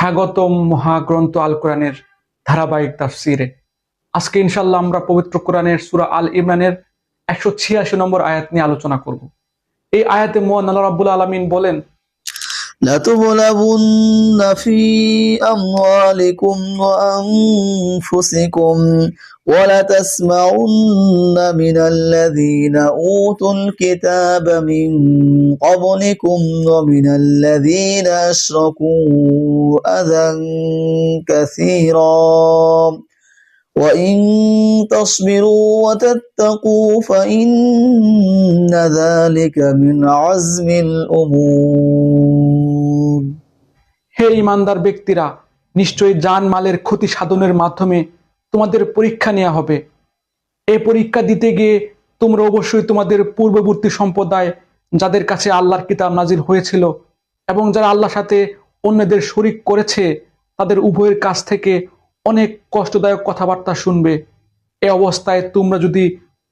স্বাগতম মহাগ্রন্থ আল কোরআনের ধারাবাহিক তাফসিরে। আজকে ইনশাল্লাহ আমরা পবিত্র কোরআনের সুরা আল ইমরানের একশো ছিয়াশি নম্বর আয়াত নিয়ে আলোচনা করব। এই আয়াতে মোহান আল্লাহ রাবুল আলমিন বলেন لتبلغن في أموالكم وأنفسكم ولتسمعن من الذين أوتوا الكتاب من قبلكم ومن الذين أشركوا أذى كثيرا. وإن تصبروا وتتقوا فإن ذلك من عزم الأمور. হে ইমানদার ব্যক্তিরা, নিশ্চয়ই জান মালের ক্ষতি সাধনের মাধ্যমে তোমাদের পরীক্ষা নেওয়া হবে। এই পরীক্ষা দিতে গিয়ে তোমরা অবশ্যই তোমাদের পূর্ববর্তী সম্প্রদায়, যাদের কাছে আল্লাহর কিতাব নাজির হয়েছিল এবং যারা আল্লাহর সাথে অন্যদের শরিক করেছে, তাদের উভয়ের কাছ থেকে অনেক কষ্টদায়ক কথাবার্তা শুনবে। এ অবস্থায় তোমরা যদি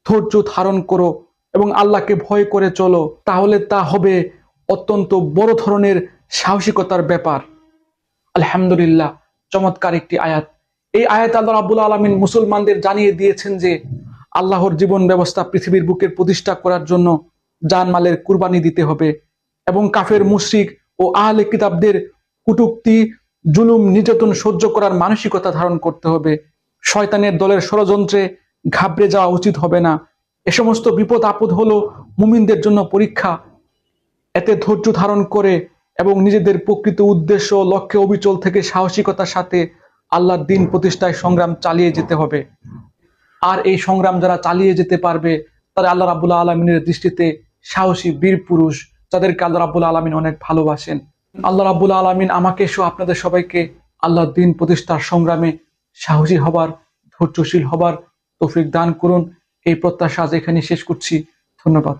ধৈর্য ধারণ করো এবং আল্লাহকে ভয় করে চলো, তাহলে তা হবে অত্যন্ত বড় ধরনের সাহসিকতার ব্যাপার। আলহামদুলিল্লাহ, চমৎকার একটি আয়াত। এই আয়াত আল্লাহ রাবুল আলমিন মুসলমানদের জানিয়ে দিয়েছেন যে, আল্লাহর জীবন ব্যবস্থা পৃথিবীর বুকের প্রতিষ্ঠা করার জন্য জানমালের কুরবানি দিতে হবে এবং কাফের, মুশরিক ও আহলে কিতাবদের কুটুক্তি, জুলুম, নির্যাতন সহ্য করার মানসিকতা ধারণ করতে হবে। শয়তানের দলের ষড়যন্ত্রে ঘাবড়ে যাওয়া উচিত হবে না। এ সমস্ত বিপদ আপদ হলো মুমিনদের জন্য পরীক্ষা। এতে ধৈর্য ধারণ করে এবং নিজেদের প্রকৃত উদ্দেশ্য লক্ষ্যে অবিচল থেকে সাহসিকতার সাথে আল্লাহর দিন প্রতিষ্ঠায় সংগ্রাম চালিয়ে যেতে হবে। আর এই সংগ্রাম যারা চালিয়ে যেতে পারবে, তারা আল্লাহ রাবুল্লাহ আলমিনের দৃষ্টিতে সাহসী বীর পুরুষ, যাদেরকে আল্লাহ রাবুল আলমিন অনেক ভালোবাসেন। আল্লাহ রাবুল আলমিন আমাকে সহ আপনাদের সবাইকে আল্লাহর দিন প্রতিষ্ঠার সংগ্রামে সাহসী হবার, ধৈর্যশীল হবার তৌফিক দান করুন। এই প্রত্যাশা আজ এখানে শেষ করছি। ধন্যবাদ।